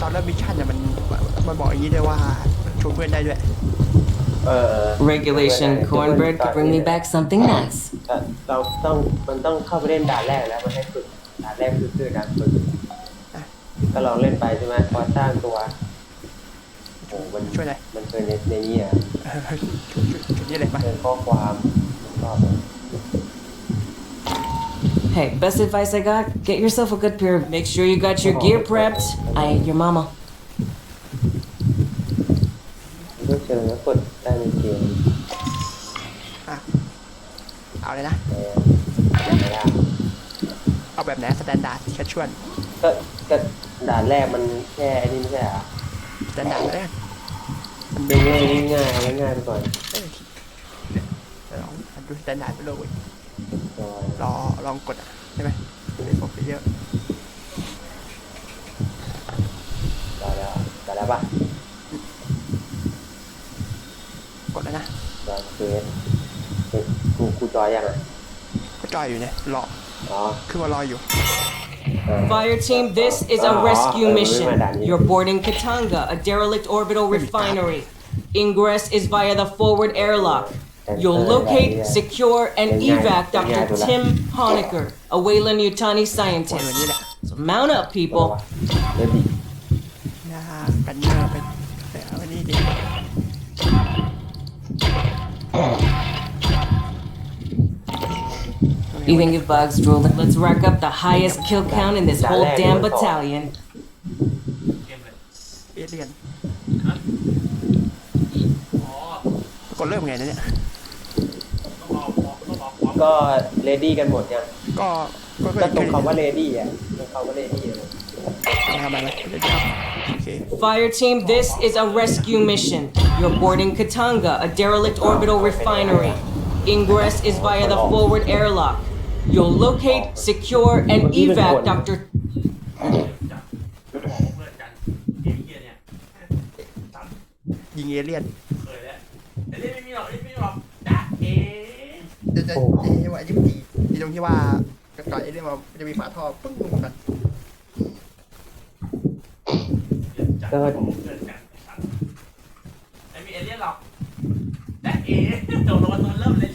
ตอนเริ่มมิชชั่นเนี่ยมันมันบอกอย่างนี้ด้วยว่าชวนเพื่อนได้ด้วย เออ Regulation cornbread could bring me back something nice. แต่เราต้องมันต้องเข้าไปเล่นด่านแรกแล้วมันให้ฝึกด่านแรกคือคือด่านฝึกก็ลองเล่นไปใช่ไหมพอสร้างตัวโอ้โหมันช่วยหน่อยมันเคยในในนี้อะ เออช่วยช่วยช่วยนี่เลยมา เป็นข้อความชอบ Hey, best advice I got: get yourself a good pair. of- Make sure you got your gear prepped. I ain't your mama. รู้เชิงแล้วกดได้ในเกมอะเอาเลยนะ แต่ไม่ได้เอาแบบไหนสแตนดาร์ดแคชชวลก็ก็ด่านแรกมันแค่ไอ้นี่ไม่ใช่เหรอสแตนดาร์ดเลยมันเป็นง่ายง่ายง่ายง่ายไปก่อนเอ้ยเดี๋ยวลองดูสแตนดาร์ดไปเลยจอย รอลองกดอ่ะใช่ไหมไอ้พวกเยอะ ได้แล้วได้แล้วปะ กดแล้วนะ จอยเฟสเฮ้ยกูกูจอยยังอ่ะ ก็จอยอยู่เนี่ยรอ อ๋อ ขึ้นมารออยู่ เออ Fire team, this is a Oh, rescue oh, mission. wait, wait, You're boarding Katanga, a derelict orbital refinery. Ingress is via the forward airlock. You'll locate, secure, and evac Dr. Tim Honecker, a Wayland Yutani กดแบบนี้ scientist. แหละ So mount up, ตัว people. เดี๋ยวดิ หน้ากันเนอร์ไปแต่เอาอันนี้ดิ You think if bugs drooled, let's rack up the highest kill count in this whole damn battalion. เอเลียน อ๋อก ดเริ่มไงนะเนี่ย ก็เลดี้กันหมดยังก็ก็ก็ตรงคำว่าเลดี้อะตรงคำว่าเลดี้อะทำอะไรไหมเดี๋ยวจะทำโอเค Fire team, this is a rescue mission. You're boarding Katanga, a derelict orbital refinery. Ingress is via the forward airlock. You'll locate, secure, and evac Dr. จับบอกเพื่อนกันเกมเกียเนี่ยจับยิงเอเลียนเคยแล้วแต่เล่นไม่มีหรอกเล่นไม่มีหรอกจ้าเอ๋ เดี๋ยวจะเอ๊ะว่ายิ่งดีดีตรงที่ว่าก่อนเอเลียนมันจะมีฝาท่อปึ้งลงกันจับบอกเพื่อนกันจับไม่มีเอเลี่ยนหรอกจ้าเอ๋โดนลงมาตอนเริ่มเลย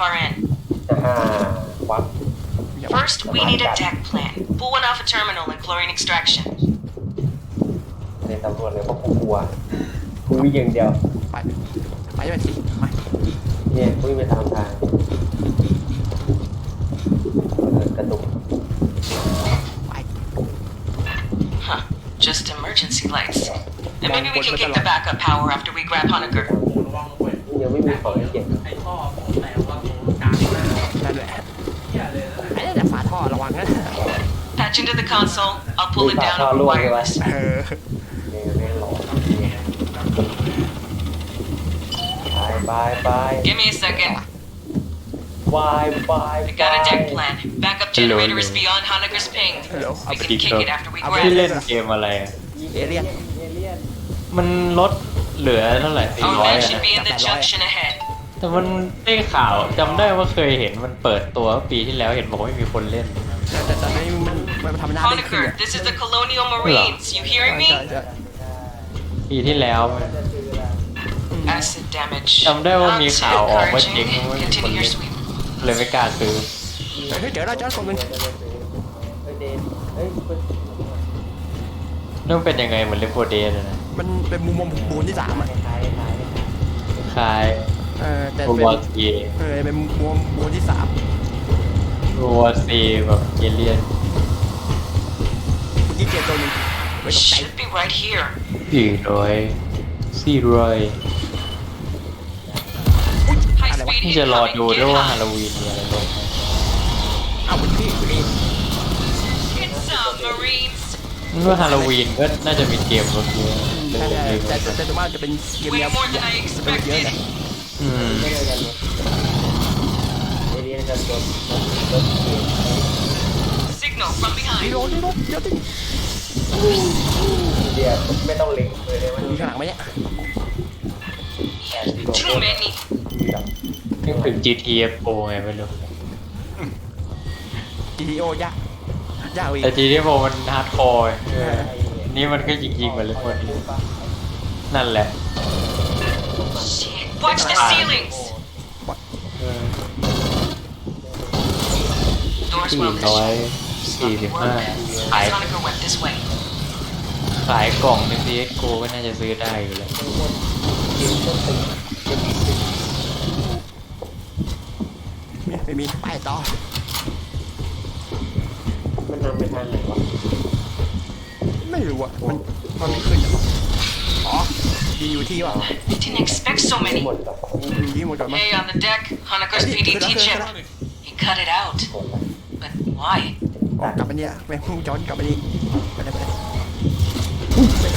far in. อ่าวับ First, we need a deck plan. Pull one off a terminal and chlorine extraction. ในตำรวจเลยเพราะกูกลัวกูวิ่งอย่างเดียว ไปไปไปสิมา เนี่ยกูวิ่งไปตามทางเออกระตุก ไป Huh. Just emergency lights. And maybe we can kick the backup power after we grab Honecker. โอ้โหระวังนะเว้ย ยังไม่มีของให้เก็บ ไอ้ท่อ Patch into the console. I'll pull it down over wireless. เออเนี่ยแม่งหลอนบายบาย Give me a second. บายบาย I got a deck plan. Backup generator is beyond Honecker's ping. ฮัลโหลเอา We ไป can kick it after we เอา grab ไปที่ it. เล่นเกมอะไรอะเอเลียนเอเลี่ยนมันลดเหลือเท่าไหร่สี่ Our ร้อย men อะ should นะ be in the junction ahead. แต่มันได้ข่าวจำได้ว่าเคยเห็นมันเปิดตัวปีที่แล้วเห็นบอกว่าไม่มีคนเล่น แต่แต่ตอนนี้ มันมันทำหน้าได้ขึ้น Honecker, this is the Colonial Marines. You hearing ใช่ me? ใช่ ปีที่แล้ว Acid damage. จำได้ว่ามี Not ข่าวออกว่า encouraging. จริงว่าไม่มีคน Continue your เล่น sweep. เลยไม่กล้าซื้อ เฮ้ยเดี๋ยวเราจะคนหนึงเฮ้ยเดนเฮ้ยมันเรื่องเป็นยังไงเหมือนเลฟโฟเดนนะ มันเป็นมุมมองบูนที่สามอะคล้ายคล้ายคล้ายเออแต่ตัวเป็นวอซีเออเป็นมุมมองบูนที่สามตัววอซีแบบเอเลียน เมื่อกี้เจอตัวหนึงไม่ตกใจ Should be right here. สี่ร้อยสี่ร้อย High อะไรวะ speed ที่จะรอ incoming. ดู Get ด้วยว่า high. ฮาโลวีนมีอะไรลงไหมเอาเป็นพี่เอง Get some, Marines. นเมื่อฮาโลวีนก็น่าจะมีเกมก็คือใช่ใช่แต่แต่แต่ว่าจะเป็นเกม Way แนว more than I จะเป็นเยอะ expected. นะอืม ไม่ได้กันเลยเอเลียนกันตัวรถเกม Signal from ดี behind. โดดีโดเดี๋ยวดิเดียวไม่ต้องเล็งเลยเลยมันมีข้างหลังไหมเนี่ยแอนตัว Too many. มีแบบนึกถึง GTA Pro ไงไม่รู้ GTO ยากยากอีกแต่ GTA Pro มันฮาร์ดคอร์เออนี่มันก็ยิงๆไปเลยคนนี้นั่นแหละ Shit. Watch the ceilings. เออ Doors สี่ will ร้อย สี่สิบห้าขาย Hanukkah went this way. ขายกล่องหนึ่ง CSGO ก็น่าจะซื้อได้อยู่แล้วไม่ไม่มีป้ายต่อ มันนำไปทางไหนวะไม่รู้อะ มันมันไม่ขึ้นอะอ๋อ ดีอยู่ที่ว่ะ Didn't expect so ไม่ many. หมดหรอกดีที่หมดก่อนมั้ง Hey, on the deck, Hanukkah's PDT chip. He cut it out. หมดละ But why? ออกกลับมาเนี่ยแม่งพุ่งย้อนกลับมานี่ไปเลยไปเลย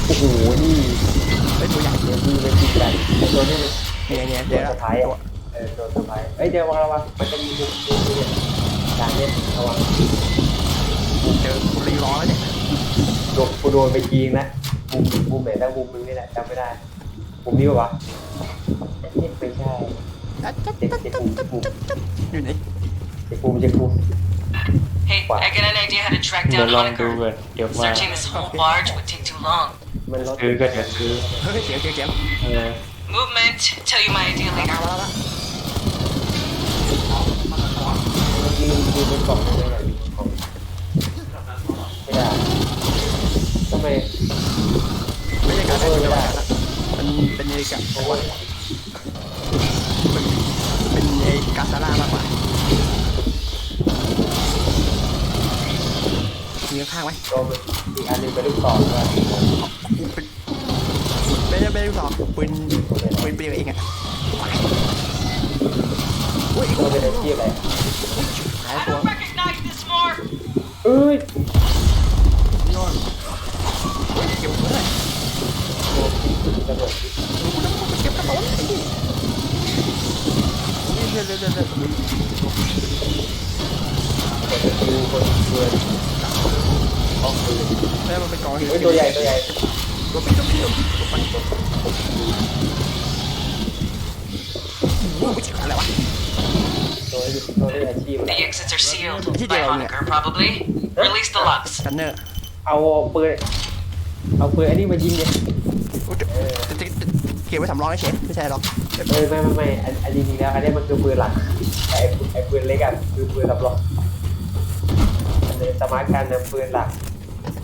โอ้โห นี่เฮ้ยตัวใหญ่เดี๋ยวดูเป็นจริงจังไอ้ตัวนี้มันเนี่ยเนี่ยตัเดี๋วยวสุดท้ายตัวอะเออตัวสุดท้ายเอ้ยเดี๋ยวระวังมันจะมีมุมมุมเนี่ยการเล่นระวังเจอกูรีร้อนแล้วเนี่ยโดนกูโดนไปยิงนะมุมมุมไหนนะมุมมึงนี่แหละจำไม่ได้มุมนี้ปะวะเอ๊ะไม่ใช่จัดจัดเจ็บจัดเจ็บจัดมุมจัดมุมจัดจัดอยู่ไหน เจ็บมุมเจ็บมุม Hey, Wow. I got an idea how to track เดี๋ยว down ลองดู Hanukkah. ก่อนเดี๋ยวมา Searching this whole barge would take too long. มันรถซื้อก็เดี๋ยวซื้อเฮ้ยเสียวเสียวเสียวเออ Movement. Tell you my idea มา later. มาแล้วมันยืนยืนบนกล่องได้ไหมกล่องไม่ได้ทำไมไม่ใช่การเล่นไม่ใช่การละมันเป็นเอกะเพราะว่ามันเป็นเอกาซาร่ามากกว่า มีข้างๆไหมตัวมันอีกอันหนึงเป็นลูกศรด้วยไม่ได้ไม่ได้สอบปืนปืนเปลี่ยวเองอะอุ้ยตัวเป็นอาชีพอะไรหาย I ตัว don't recognize this mark. เอ้ยยอดเก็บเลยกระโดดเก็บกระสุนนี่เรื่อยๆเรื่อยกดคิวกดเกินออกปืน แล้วมันเป็นกองเฮ้ยตัวใหญ่ตัวใหญ่ตัวพี่ตัวพี่ตัวพี่ตัวมันโอ้โหอะไรวะตัวตัวได้อาชีพอะไร The exits are sealed Did by you own it? Honecker, probably. Release the locks. กันเนอร์เอาปืนเอาปืนอันนี้มายิงเนี่ยเก็บไว้สำรองเฉยไม่ใช่หรอกเออไม่ไม่ไม่อันอันจริงๆแล้วอันนี้มันคือปืนหลักแต่ไอ้ปืนไอ้ปืนเล็กอะคือปืนสำรองอันนี้สมาร์ทการนะปืนหลัก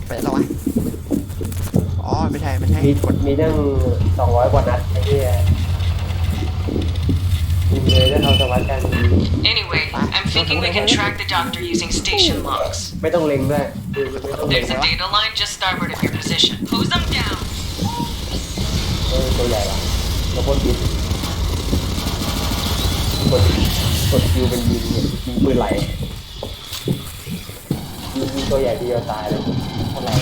ไปแล้ววะ อ๋อ ไม่ใช่ ไม่ใช่ มีมีตั้งสองร้อยกว่านัดไอ้ที่ยิงเลยถ้าเอาสมาร์ทการยิง Anyway, I'm thinking we can track the doctor using station logs. ไม่ต้องเล็งด้วยคือไม่ต้องเล็ง There's a data line just starboard of your position. Hose them down. เออตัวใหญ่ละแล้วพ่นบินกดกดคิวเป็นยิงเนี่ยยิงปืนไหลยิงยิงตัวใหญ่ทีเดียวตายเลยเท่าไหร่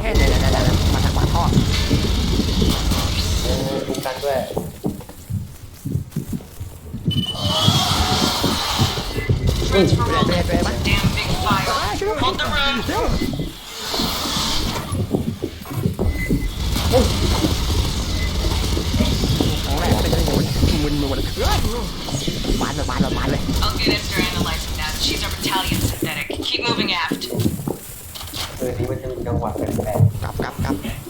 แค่เนี่ยวเนี่ยวเนี่ยวมาจากปากท่อเออคุ้มกันด้วย Transfer Wait, all wait, wait, wait. Damn big fire. Hold the room. เร็วของแรกเป็นยังไงมึนมึนหมดเลย บานเลยบานเลยบานเลย I'll get Esther analyzing that. She's our battalion synthetic. Keep moving aft. เออนี่มันจะมีจังหวะแปลก กลับกลับกลับ ๆ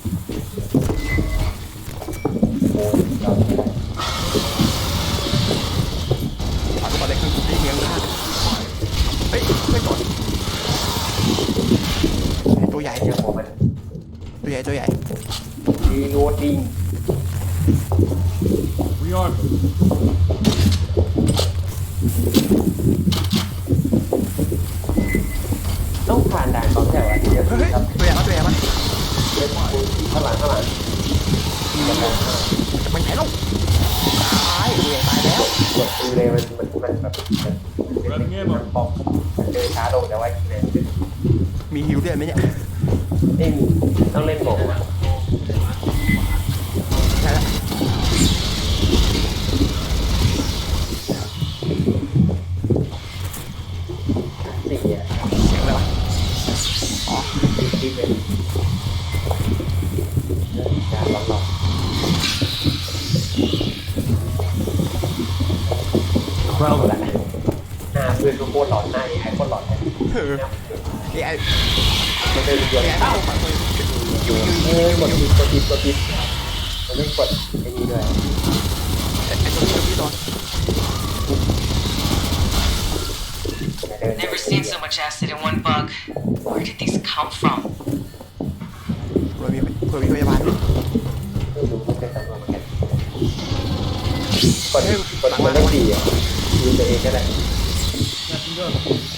กดไอ้นี่ด้วยไอ้ตัวนี้ตัวนี้ตัวเดิน Never seen so much acid in one bug. Where did these come from? เผื่อมีเผื่อมีพยาบาลด้วยไม่รู้ไม่เคยสำรวจเหมือนกันกดกดมันเลขสี่อะยืนตัวเองก็ได้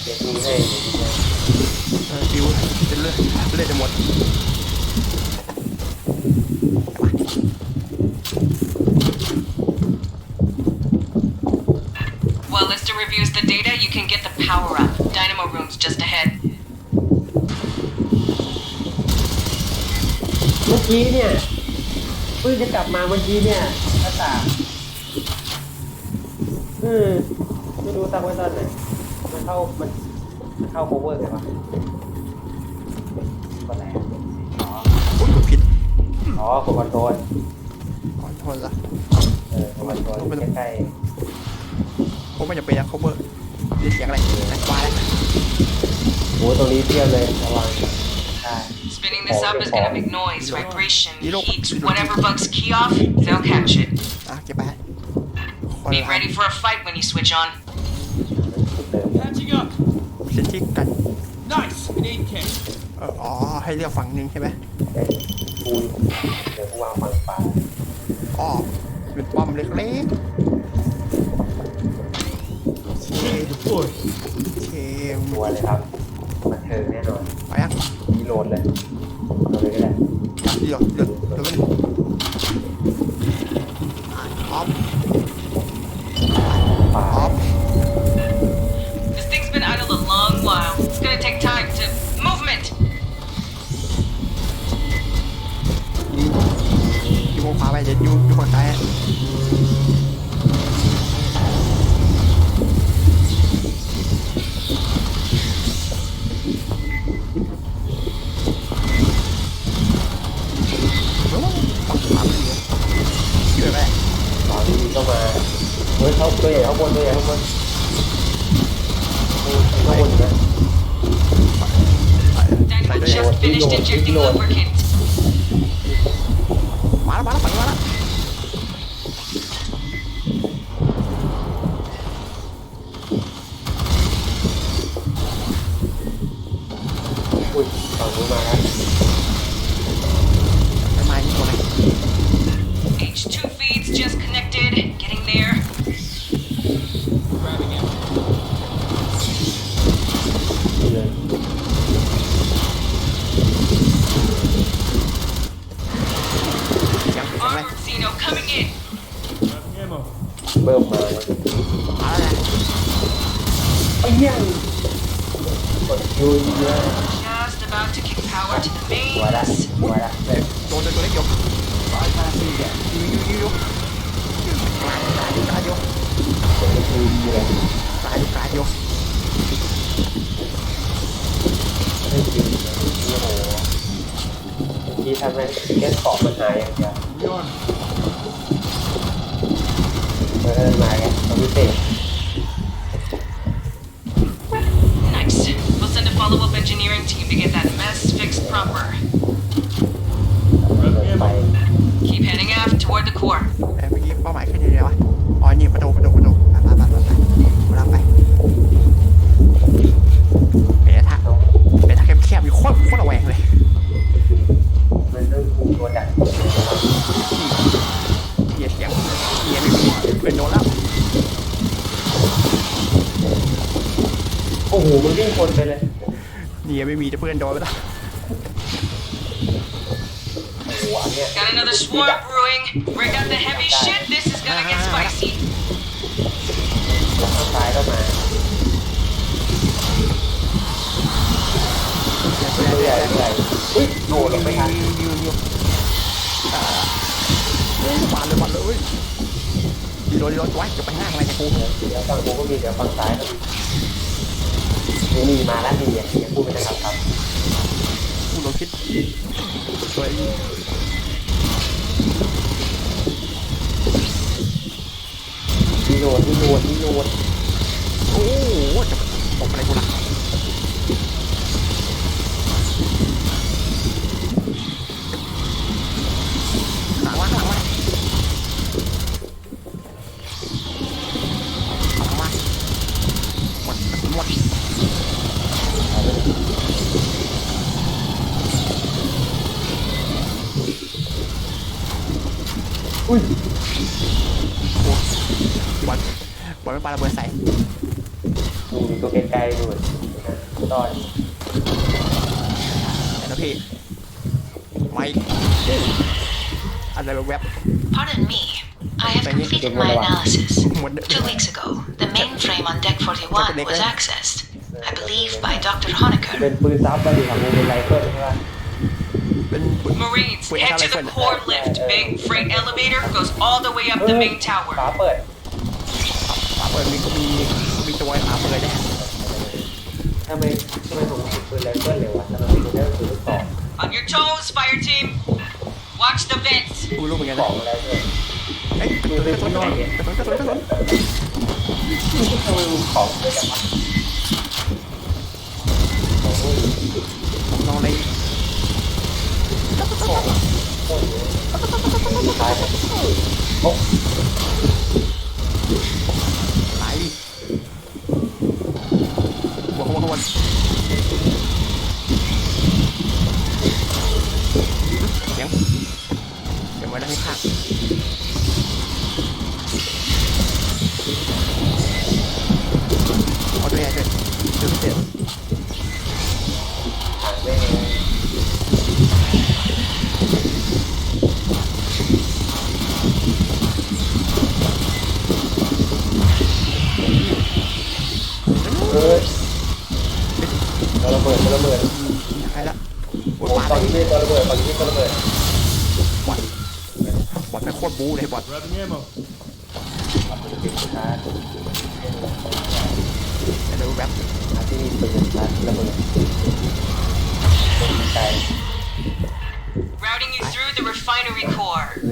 เดี๋ยวดูให้เออฟิวจะเลือดเลือดจะหมด While Lister reviews the data, you can get the power up. Dynamo room's just ahead. เมื่อกี้เนี่ยเพิ่งจะกลับมาเมื่อกี้เนี่ยหน้าตางอืมไม่รู้ตั้งไว้ตอนไหนมันเข้ามันมันเข้า cover ไงวะก็แล้วอ๋ออุ้ยกดผิดอ๋อกดคอนโทรลขอโทษละเออกดคอนโทรลใกล้ ผมไม่จะเป็นอะ cover เรียกเสียงอะไรแต่ว่าแล้วๆโอ้ตรงนี้เทียบเลยระวังใช่ Spinning this up is gonna make noise, vibration, heat. Whatever bugs key off, they'll catch it. อะเก็บไปคน Be ละ ready for a fight when you switch on. เติม Catching up. เซนที่กัน Nice. An 8K. เอออ๋อ ให้เลือกฝั่งหนึ่งใช่ไหมเอ้ยปูนเดี๋ยวกูวางฝั่งขวาอ๋อเป็นป้อมเล็ก Deploy. โอเคตัวเลยครับบันเทิงแน่นอนไปยังมีโหลดเลยโหลดเลยก็ได้เดี๋ยวเดี๋ยวเดี๋ยวกันออฟขวาออฟ This thing's been idle a long while. It's gonna take time to movement. อยู่บนขวาไปเดี๋ยวอยู่อยู่ฝั่งซ้าย นตัวใหญ่ข้างบนเออข้างบนอยู่นะใส่ Dynamo ด้วย just finished injecting lubricant. เบิ่มมามาแล้วนะไอ้เหี้ยกดยูเยอะ Just about to kick power to the หัวละ mains. หัวละเอ้ยโดนตัวเล็กยกยูยูยูยูกลายกลายกลายยกกดยูเยอะกลายกลายยกให้ยูโอ้โหเมื่อกี้ทำให้แค่เกาะมันหายอย่างเดียว Beyond. เออมาไงเขาพิเศษ Nice. We'll send a follow-up engineering team to get that mess fixed proper. ไป Keep heading aft toward the core. เอ้ยเมื่อกี้เป้าหมายขึ้นอยู่ไหนวะ ยไม่มีจะเพื่อนโดนไปล้มาเลยมาเลยดีรอดีรอดไว้จะไปห้างอะไรกูเดี๋ยวฝั่งกูก็มีเดี๋ยวฝั่งซ้ายก็มี นี่นี่มาแล้วนี่อย่างที่พูดไปนะครับครับกูโดนพิษสวยที่โดนที่โดนที่โดนโอ้โหจะตกอะไรกูล่ะ ปาระเบิดใส่ ดูตัวไกลๆดูตอน แต่นะพี่ไม่อะไรแบบแวบ Pardon me. I have completed my analysis. หมดเด้ Two weeks ago, the mainframe on Deck 41 was accessed. I believe by Dr. Honecker. เป็นปืนซับไปดิครับมึงเป็นไรเฟิลใช่ไหม เป็น Marines, Wait, head how to do I the find it? core lift. Big freight elevator goes all the way up the main ฝา tower. เปิด ฝา เปิดมีมีมีตัวฝาเปิดแน่ทำไมทำไมผมถึงปืนไรเฟิลเลยวะทำไมไม่ได้ปืนลูกศร On your toes, fire team. Watch the vents. กูรู้เหมือนกันขนะองอะไรด้วยเอ้ยกระสุนกระสุนกระสุนกระสุนกระสุนกระสุนทำไมมึงของเยอะจังวะโอ้โหลองเลยตายไปโอ้ไหลบวกขบว วนเสียงเดี๋ยวไว้ด้านข้าง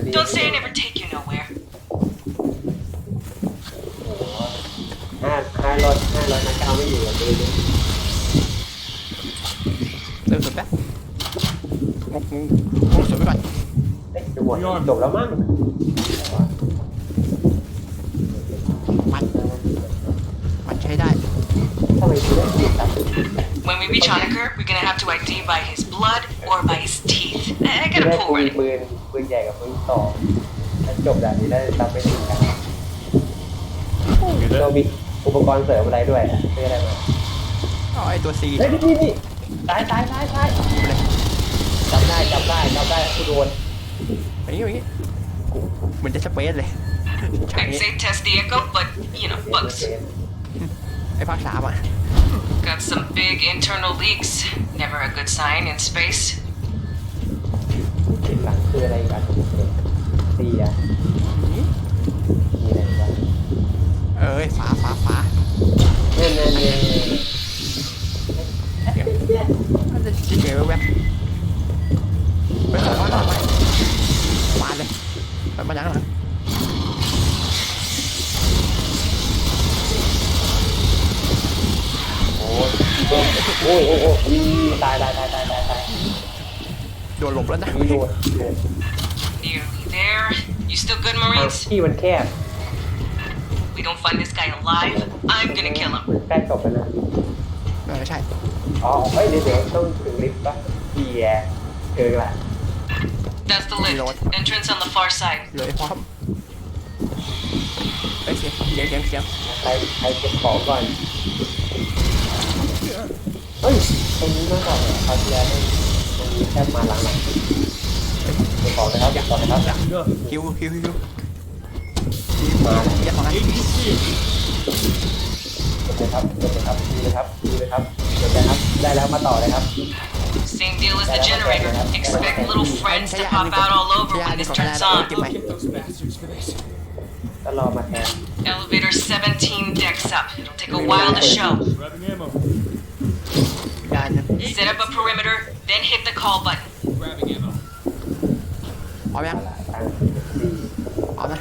core. Don't say I never take you nowhere. ห้าห้าร้อยห้าร้อยนัดก็เอาไม่อยู่อ่ะตัวนี้ เริ่มสุดแล้วงงงงงสุดไปก่อน เอ๊ะจะหมดจบแล้วมั้ง มันมันใช้ได้ ทำไมคุณได้ติดตัด When we reach Honecker, we're gonna have to ID by his blood or by his teeth. I I ที่ gotta ได้ pull ปืน ready. ปืนปืน ใหญ่กับปืนต่อถ้าจบแบบนี้ได้ตัดไปถึงกัน Get เรา that? มีอุปกรณ์เสริมอะไรด้วยอะซื้ออะไรมาอ๋อไอตัวซีเฮ้ยนี่นี่ซ้ายซ้ายซ้ายซ้ายจำได้จำได้จำได้กูโดนอย่างนี้อย่างนี้กูเหมือนจะสเปซเลยฉาก I'd นี้ say test the echo, but you know, bugs. ไอภาคสามอะ Got some big internal leaks. Never a good sign in space. ติดหลังคืออะไรกันตีอะนี่มีอะไรบ้างเอ้ยฝาฝาฝาเนี่ยเนี่ยเนี่ยเดี๋ยวมันจะจิ๋วแวบไปสองร้อยหน่อยไปปาดเลยไปมาจากหลังโอ้ยโอ้ยโอ้ยโอ้ยตายตายตายตายตายตาย โดนหลบแล้วนะนี่โดน Nearly there. You still good, ทาง Marines? ที่มันแคบ We don't find this guy alive. I'm gonna kill him. ใกล้จบแล้วนะเออใช่ อ๋อเฮ้ยเดี๋ยวเดี๋ยวต้องถึงลิฟต์ปะเฮียเกินละ That's the lift. Entrance on the far side. เลยพร้อมเอ้ยเสียงเสียงเสียงเสียงใครใครเก็บของก่อนเฮ้ยตรงนี้มาก่อนคราวที่แล้วไม่ตรงนี้ แค่มาหลังๆเก็บของนะครับเก็บของนะครับ Go. คิวคิวคิวมาแล้วเรียกของนั้นเก็บเลยครับเก็บเลยครับดูเลยครับดูเลยครับเก็บเลยครับ ได้แล้วมาต่อเลยครับ Same deal as the generator. Expect little friends to pop out all over when this turns on. Get those bastards for this. ก็รอมาแทน Elevator 17 decks up. It'll take a while to show. Grabbing ammo. ยานเนี่ย Set up a perimeter, then hit the call button. Grabbing ammo. เอายัง ตั้งสี่ เอานะ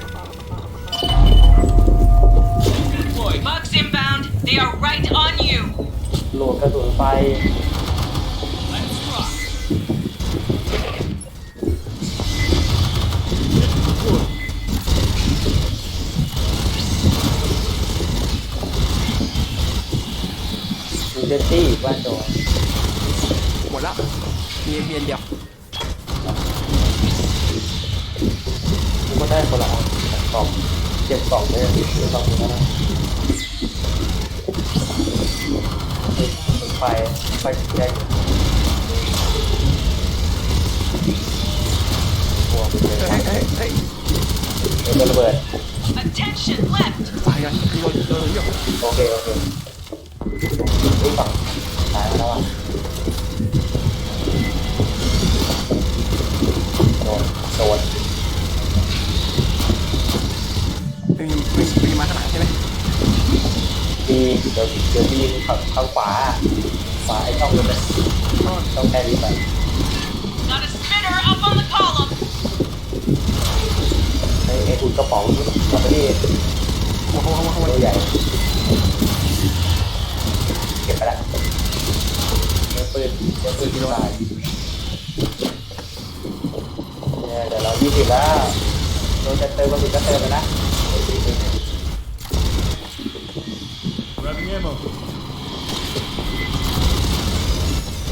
Deployed. Bugs inbound. They are right on you. โหลดกระสุนไฟ Let's rock. มีเจนตี้บ้านโดน หมดแล้ว มีมีอันเดียวกูก็ได้คนละอันกล่องเก็บกล่องเลยเก็บกล่องนี้แล้วไฟไฟแดงหัวมันเลยเฮ้ยเฮ้ยเฮ้ยเดี๋ยวระเบิด Attention left. ตายกันคือโดนโดนเยอะโอเคโอเคฝั่งตายแล้วอะ มีเดี๋ยวเดี๋ยวมีฝั่งข้างขวาขวาไอ้ช่องนั้นน่ะต้องแค่นี้ไป Got a spinner up on the column. ไอ้ไอ้อุ่นกระป๋องลอตเตอรี่หัวหัวหัวหัวตัวใหญ่เก็บไปละเดี๋ยวปืนเดี๋ยวปืนที่ตายเนี่ยเดี๋ยวเรายี่สิบแล้วเราจะเติมกระสุนก็เติมไปละ Grabbing ammo.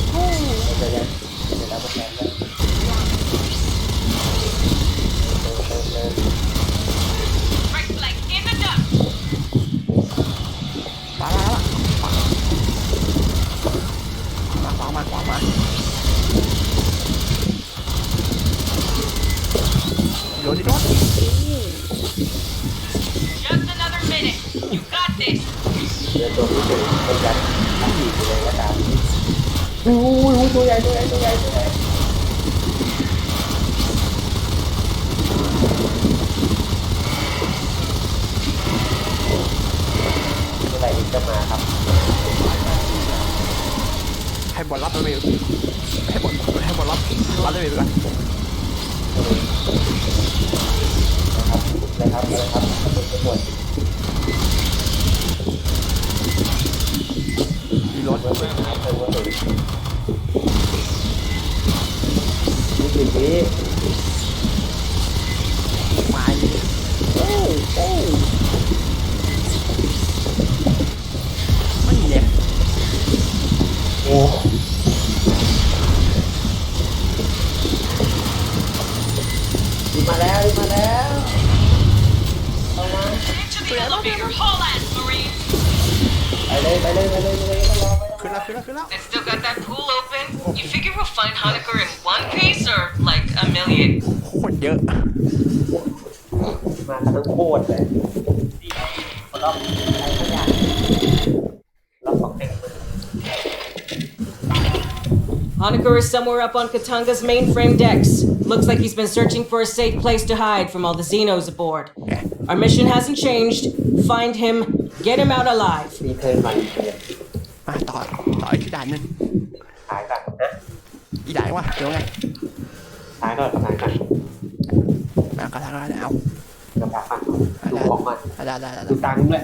เราจะยังเดี๋ยวเราไปแทนเลยเติมเติมเติม Right flank in the duck. มาแล้วมาขวามาขวามาโดนดิโดน Just another minute. You got this. เดี๋ยวตัวที่ถึงเป็นการตั้งอยู่เลยก็ตามอู้หูตัวใหญ่ตัวใหญ่ตัวใหญ่ตัวใหญ่เมื่อไหร่อีกจะมาครับ ให้บอลรับไปเลยให้บอลให้บอลรับรับได้เลยก่อน นะครับเลยครับเลยครับทุกคน มีรถ เมื่อไหร่ครับเมื่อไหร่ยี่สิ somewhere up on Katanga's mainframe decks. Looks like he's been searching for a safe place to hide from all the Xenos aboard. Our mission hasn't changed. Find him, get him out alive. รีเทิร์นใหม่เนี่ย มาต่อต่ออีกด่านหนึ่ง ขายกันนะ อีกด่านวะเดี๋ยวไง ขายก่อนขายกัน มากระทางแล้วเอา กำลังฟังดูของมัน ได้ได้ได้ ดูตังค์ด้วย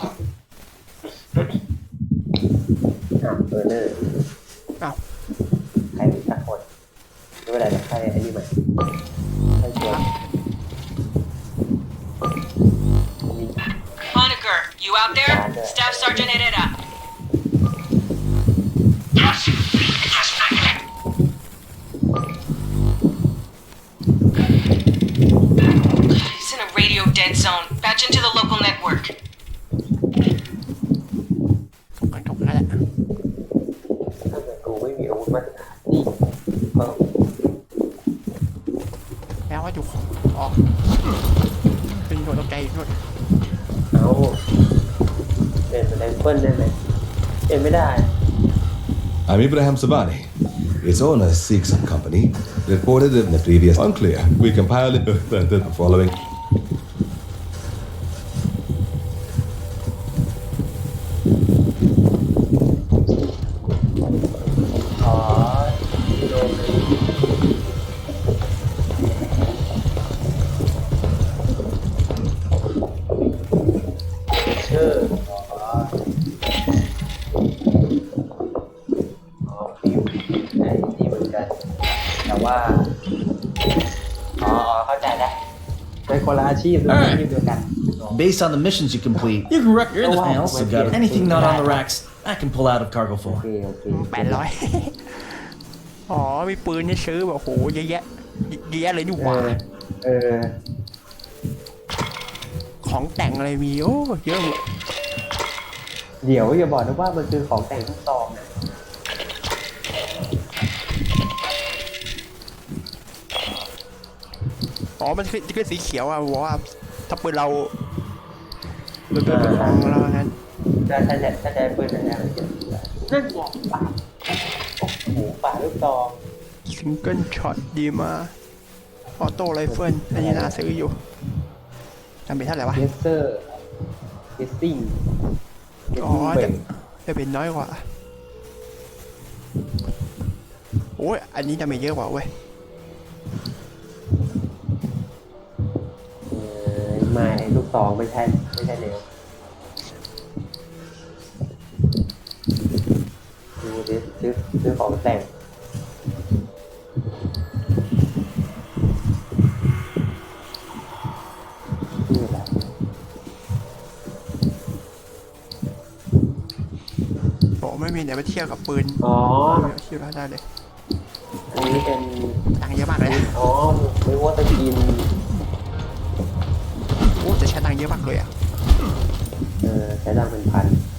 อ่ะเออเนอร์ เอา ใคร เป็นไรนะใครไอ้นี่ใหม่ใครเชียร์มี Honecker, you out there? Staff Sergeant Herrera. He's in a radio dead zone. Patch into the local network. เอาเล่นแรงเปิ้ลได้ไหมเล่นไม่ได้ I'm Ibrahim Sabani. Its owner, Sikhs and Company, reported in the previous unclear. We compiled it the following. ไอ้นี่เหมือนกัน แต่ว่าอ๋ออ๋อเข้าใจแล้วเป็นคนละอาชีพด้วยอาชีพเดียวกัน Based on the missions you complete, you can wreck your Oh, wow. panels. So got it. Anything not on the racks, I can pull out of cargo โอ for. เคโอเคแปดร้อยอ๋อ มีปืนให้ซื้อแบบโหเยอะแยะเยอะแยะเลยนี่หเอว่าอเออ ของแต่งอะไรมีโอ้เยอะหมดเดี๋ยวอย่าบอกนะว่ามันคือของแต่งทุกซองนะ อ๋อ มันคือคือสีเขียวอะบอกว่าถ้าปืนเราเราเป็นปืนของเรางั้นถ้าถ้าจะถ้าจะปืนแบบนี้มันจะนั่นหอกป่าโอ้โหป่าลูกซองซิงเกิลช็อตดีมากออโต้ไรเฟิลอันนี้น่าซื้ออยู่จำเป็นเท่าไหร่วะเยสเซอร์เยสซิ่งเยสอ๋อซิ่งเบ่งจะจะเป็นน้อยกว่าโอ้ยอันนี้จะไม่เยอะกว่าเว้ย อไม่ลูกซองไม่ใช่ไม่ใช่เร็วดูดิซื้อซื้อของแต่งนี่แหละโอ้ไม่มีไหนมาเทียบกับปืนอ๋อคิดว่าได้เลยอันนี้เป็นตังค์เยอะมากเลยนะอ๋อไม่ว่าจะกินโอ้จะใช้ ตังค์เยอะมากเลยอะ เออใช้ดังเป็นพันโ